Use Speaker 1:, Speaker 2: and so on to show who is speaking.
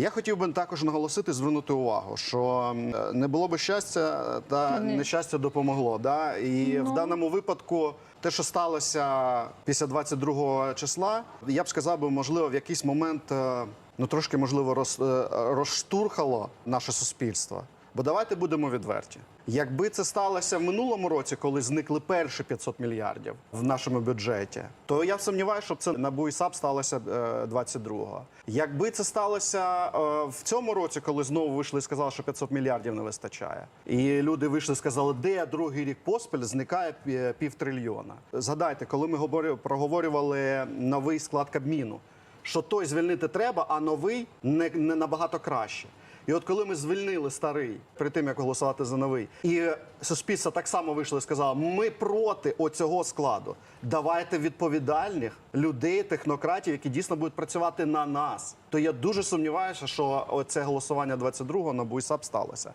Speaker 1: Я хотів би також наголосити, звернути увагу, що не було би щастя, та нещастя допомогло. Да? І в даному випадку те, що сталося після 22 числа, я б сказав би, можливо, в якийсь момент е, ну трошки можливо роз, е, розштурхало наше суспільство. Бо давайте будемо відверті. Якби це сталося в минулому році, коли зникли перші 500 мільярдів в нашому бюджеті, то я сумніваюся, щоб це на БУІСАП сталося е, 22-го. Якби це сталося е, в цьому році, коли знову вийшли і сказали, що 500 мільярдів не вистачає, і люди вийшли і сказали, де другий рік поспіль зникає півтрильйона. Згадайте, коли ми говорю- проговорювали новий склад Кабміну, що той звільнити треба, а новий не, не набагато краще. І от коли ми звільнили старий, перед тим як голосувати за новий, і суспільство так само вийшло і сказало: ми проти оцього складу. Давайте відповідальних людей, технократів, які дійсно будуть працювати на нас. То я дуже сумніваюся, що оце голосування 22-го на БУЙСАП сталося.